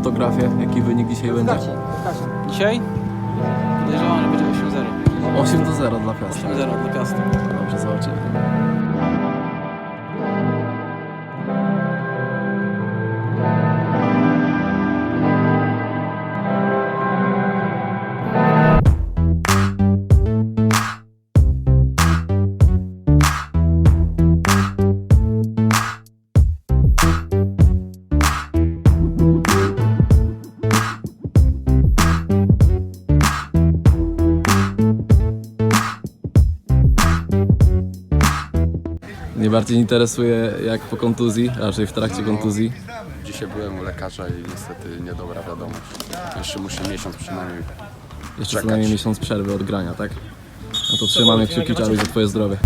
fotografię, jaki wynik dzisiaj będzie? Dzisiaj? Podejrzewam, że będzie 8-0. 8-0 dla Piasta. 8-0 dla Piasta. Dobrze, zobaczymy. Mnie bardziej interesuje jak po kontuzji, raczej w trakcie kontuzji. Dzisiaj byłem u lekarza i niestety niedobra wiadomość. Jeszcze muszę miesiąc przynajmniej. Jeszcze co Czekać. najmniej miesiąc przerwy od grania, tak? No to trzymamy kciuki Czaruś za twoje zdrowie.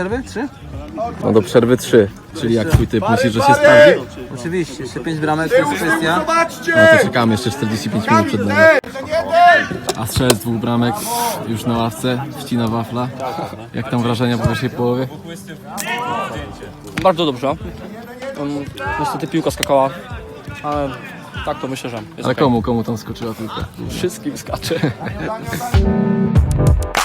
Przerwy? 3? No do przerwy 3, czyli jak twój typ myślisz, że się sprawdzi? Oczywiście, jeszcze 5 bramek to jest kwestia. No to czekamy jeszcze 45 minut przed nami. A strzelec dwóch bramek już na ławce, wcina wafla. Jak tam wrażenia po pierwszej połowie? Bardzo dobrze. Um, niestety piłka skakała, ale tak to myślę, że jest Ale okej. komu, komu tam skoczyła piłka? Wszystkim skacze.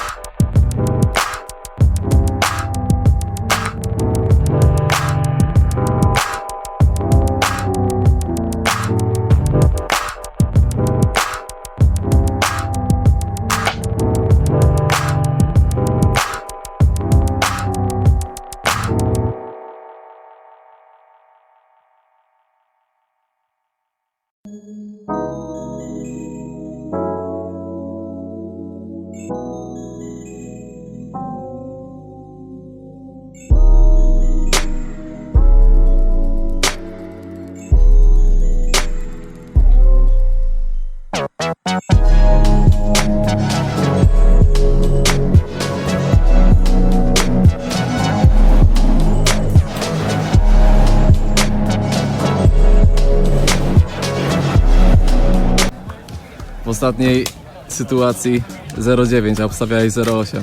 ostatniej sytuacji 0,9, a obstawiałeś 0,8.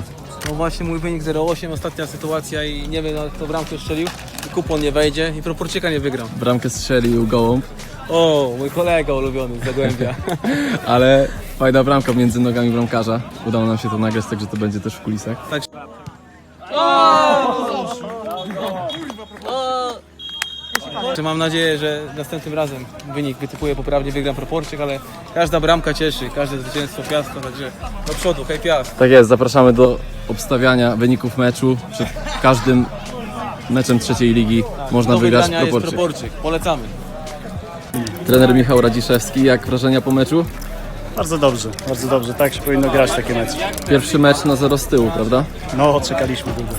No właśnie mój wynik 0-8, ostatnia sytuacja i nie wiem, kto bramkę strzelił. I kupon nie wejdzie i proporczyka nie wygram. Bramkę strzelił gołąb, O, mój kolega ulubiony z Zagłębia. ale fajna bramka między nogami bramkarza. Udało nam się to nagrać, także to będzie też w kulisach. Że Mam nadzieję, że następnym razem wynik wytypuję poprawnie, wygram proporczyk, ale każda bramka cieszy, każde zwycięstwo Piasta, także do przodu, hej Piast. Tak jest, zapraszamy do obstawiania wyników meczu. Przed każdym meczem trzeciej ligi można Do wygrać wygrania jest proporczyk. proporczyk, polecamy. Trener Michał Radziszewski, jak wrażenia po meczu? Bardzo dobrze, bardzo dobrze. Tak się powinno grać takie mecze. Pierwszy mecz na zero z tyłu, prawda? No, czekaliśmy długo.